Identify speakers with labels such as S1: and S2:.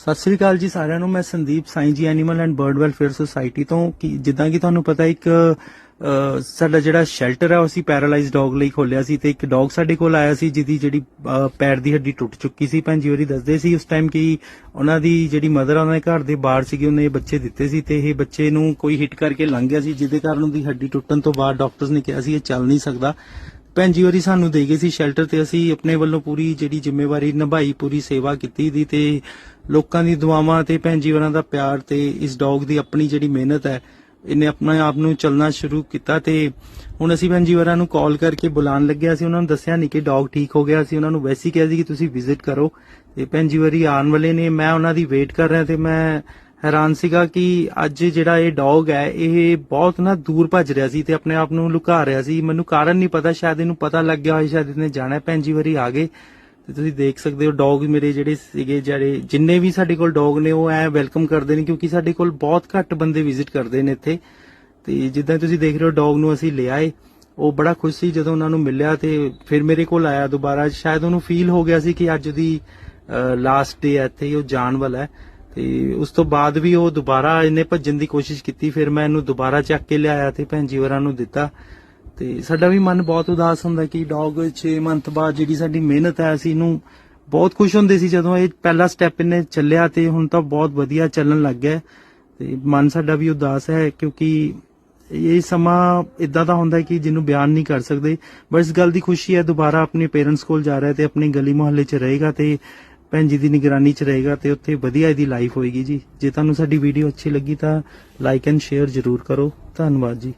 S1: ਸਤਿ ਸ੍ਰੀ ਅਕਾਲ ਜੀ ਸਾਰਿਆਂ ਨੂੰ, ਮੈਂ Sandeep Sai ji animal and bird welfare society ਤੋਂ। ਕਿ, ਜਿੱਦਾਂ ਕਿ ਤੁਹਾਨੂੰ ਪਤਾ ਇੱਕ ਸਾਡਾ ਜਿਹੜਾ ਸ਼ੈਲਟਰ ਹੈ ਉਹ ਅਸੀਂ ਪੈਰਾਲਾਈਜ਼ਡ ਡੌਗ ਲਈ ਖੋਲਿਆ ਸੀ ਤੇ ਇੱਕ ਡੌਗ ਸਾਡੇ ਕੋਲ ਆਇਆ ਸੀ, ਜਿਹਦੀ ਜਿਹੜੀ ਪੈਰ ਦੀ ਹੱਡੀ ਟੁੱਟ ਚੁੱਕੀ ਸੀ। ਭੈਣ ਜੀ ਹੋਰੀ ਦੱਸਦੇ ਸੀ ਉਸ ਟਾਈਮ ਕਿ ਉਹਨਾਂ ਦੀ ਜਿਹੜੀ ਮਦਰ ਉਹਨਾਂ ਦੇ ਘਰ ਦੇ ਬਾਹਰ ਸੀਗੀ, ਉਹਨੇ ਬੱਚੇ ਦਿੱਤੇ ਸੀ ਤੇ ਇਹ ਬੱਚੇ ਨੂੰ ਕੋਈ ਹਿੱਟ ਕਰਕੇ ਲੰਘ ਗਿਆ ਸੀ, ਜਿਹਦੇ ਕਾਰਨ ਉਹਦੀ ਹੱਡੀ ਟੁੱਟਣ ਤੋਂ ਬਾਅਦ ਡਾਕਟਰਸ ਨੇ ਕਿਹਾ ਸੀ ਇਹ ਚੱਲ ਨਹੀਂ ਸਕਦਾ। ਭੈਣ ਜੀ ਹੋਰੀ ਸਾਨੂੰ ਦੇ ਗਏ ਸੀ ਸ਼ੈਲਟਰ ਤੇ ਅਸੀਂ ਆਪਣੇ ਵੱਲੋਂ ਪੂਰੀ ਜਿਹੜੀ ਜ਼ਿੰਮੇਵਾਰੀ ਨਿਭਾਈ, ਪੂਰੀ ਸੇਵਾ ਕੀਤੀ ਦੀ ਤੇ ਲੋਕਾਂ ਦੀ ਦੁਆਵਾਂ ਤੇ ਭੈਣ ਜੀ ਹੋਰਾਂ ਦਾ ਪਿਆਰ ਤੇ ਇਸ ਡੌਗ ਦੀ ਆਪਣੀ ਜਿਹੜੀ ਮਿਹਨਤ ਹੈ, ਇਹਨੇ ਆਪਣੇ ਆਪ ਨੂੰ ਚੱਲਣਾ ਸ਼ੁਰੂ ਕੀਤਾ ਤੇ ਹੁਣ ਅਸੀਂ ਭੈਣ ਜੀ ਹੋਰਾਂ ਨੂੰ ਕਾਲ ਕਰਕੇ ਬੁਲਾਉਣ ਲੱਗਿਆ ਸੀ। ਉਹਨਾਂ ਨੂੰ ਦੱਸਿਆ ਨਹੀਂ ਕਿ ਡੌਗ ਠੀਕ ਹੋ ਗਿਆ। ਸੀ ਉਹਨਾਂ ਨੂੰ ਵੈਸੇ ਹੀ ਕਿਹਾ ਸੀ ਕਿ ਤੁਸੀਂ ਵਿਜ਼ਿਟ ਕਰੋ ਤੇ ਭੈਣ ਜੀ ਹੋਰੀ ਆਉਣ ਵਾਲੇ ਨੇ। ਮੈਂ ਉਹਨਾਂ ਦੀ ਵੇਟ ਕਰ ਰਿਹਾ ਤੇ ਮੈਂ ਹੈਰਾਨ ਸੀਗਾ ਕਿ ਅੱਜ ਜਿਹੜਾ ਇਹ ਡੌਗ ਹੈ, ਇਹ ਬਹੁਤ ਨਾ ਦੂਰ ਭੱਜ ਰਿਹਾ ਸੀ ਤੇ ਆਪਣੇ ਆਪ ਨੂੰ ਲੁਕਾ ਰਿਹਾ ਸੀ। ਮੈਨੂੰ ਕਾਰਨ ਨਹੀਂ ਪਤਾ, ਸ਼ਾਇਦ ਇਹਨੂੰ ਪਤਾ ਲੱਗ ਗਿਆ ਹੋਵੇ, ਸ਼ਾਇਦ ਇਹਨੇ ਜਾਣਾ ਹੈ। ਭੈਣ ਜੀ ਵਾਰੀ ਆ ਗਏ। ਤੇ ਤੁਸੀਂ ਦੇਖ ਸਕਦੇ ਹੋ, ਡੌਗ ਮੇਰੇ ਜਿਹੜੇ ਸੀਗੇ, ਜਿਹੜੇ ਜਿੰਨੇ ਵੀ ਸਾਡੇ ਕੋਲ ਡੌਗ ਨੇ, ਉਹ ਐ ਵੈਲਕਮ ਕਰਦੇ ਨੇ, ਕਿਉਂਕਿ ਸਾਡੇ ਕੋਲ ਬਹੁਤ ਘੱਟ ਬੰਦੇ ਵਿਜ਼ਿਟ ਕਰਦੇ ਨੇ ਇੱਥੇ। ਤੇ ਜਿੱਦਾਂ ਤੁਸੀਂ ਦੇਖ ਰਹੇ ਹੋ, ਡੌਗ ਨੂੰ ਅਸੀਂ ਲਿਆਏ ਉਹ ਬੜਾ ਖੁਸ਼ ਸੀ ਜਦੋਂ ਉਹਨਾਂ ਨੂੰ ਮਿਲਿਆ ਤੇ ਫਿਰ ਮੇਰੇ ਕੋਲ ਆਇਆ ਦੁਬਾਰਾ। ਸ਼ਾਇਦ ਉਹਨੂੰ ਫੀਲ ਹੋ ਗਿਆ ਸੀ ਕਿ ਅੱਜ ਦੀ ਲਾਸਟ ਡੇ ਹੈ ਇੱਥੇ, ਉਹ ਜਾਣ ਵਾਲਾ ਹੈ। ਤੇ ਉਸ ਤੋਂ ਬਾਅਦ ਵੀ ਉਹ ਦੁਬਾਰਾ ਇਹਨੇ ਭੱਜਣ ਦੀ ਕੋਸ਼ਿਸ਼ ਕੀਤੀ, ਫਿਰ ਮੈਂ ਇਹਨੂੰ ਦੁਬਾਰਾ ਚੱਕ ਕੇ ਲਿਆਇਆ ਤੇ ਭੈਣ ਜੀ ਹੋਰਾਂ ਨੂੰ ਦਿੱਤਾ। ਤੇ ਸਾਡਾ ਵੀ ਮਨ ਬਹੁਤ ਉਦਾਸ ਹੁੰਦਾ ਕਿ ਡੌਗ 6 ਮੰਥ ਬਾਅਦ ਜਿਹੜੀ ਸਾਡੀ ਮਿਹਨਤ ਹੈ, ਅਸੀਂ ਇਹਨੂੰ ਬਹੁਤ ਖੁਸ਼ ਹੁੰਦੇ ਸੀ ਜਦੋਂ ਇਹ ਪਹਿਲਾ ਸਟੈਪ ਇਹਨੇ ਚੱਲਿਆ ਤੇ ਹੁਣ ਤਾਂ ਬਹੁਤ ਵਧੀਆ ਚੱਲਣ ਲੱਗ ਗਿਆ। ਤੇ ਮਨ ਸਾਡਾ ਵੀ ਉਦਾਸ ਹੈ ਕਿਉਂਕਿ ਇਹ ਸਮਾਂ ਇਦਾਂ ਦਾ ਹੁੰਦਾ ਹੈ ਕਿ ਜਿਹਨੂੰ ਬਿਆਨ ਨਹੀਂ ਕਰ ਸਕਦੇ। ਬਸ ਇਸ ਗੱਲ ਦੀ ਖੁਸ਼ੀ ਹੈ, ਦੁਬਾਰਾ ਆਪਣੇ ਪੇਰੈਂਟਸ ਕੋਲ ਜਾ ਰਿਹਾ ਤੇ ਆਪਣੀ ਗਲੀ ਮੁਹੱਲੇ 'ਚ ਰਹੇਗਾ ਤੇ ਭੈਣ ਜੀ ਦੀ ਨਿਗਰਾਨੀ 'ਚ ਰਹੇਗਾ ਤੇ ਉੱਥੇ ਵਧੀਆ ਇਹਦੀ ਲਾਈਫ ਹੋਏਗੀ ਜੀ। ਜੇ ਤੁਹਾਨੂੰ ਸਾਡੀ ਵੀਡੀਓ ਅੱਛੀ ਲੱਗੀ ਤਾਂ ਲਾਈਕ ਐਂਡ ਸ਼ੇਅਰ ਜ਼ਰੂਰ ਕਰੋ। ਧੰਨਵਾਦ ਜੀ।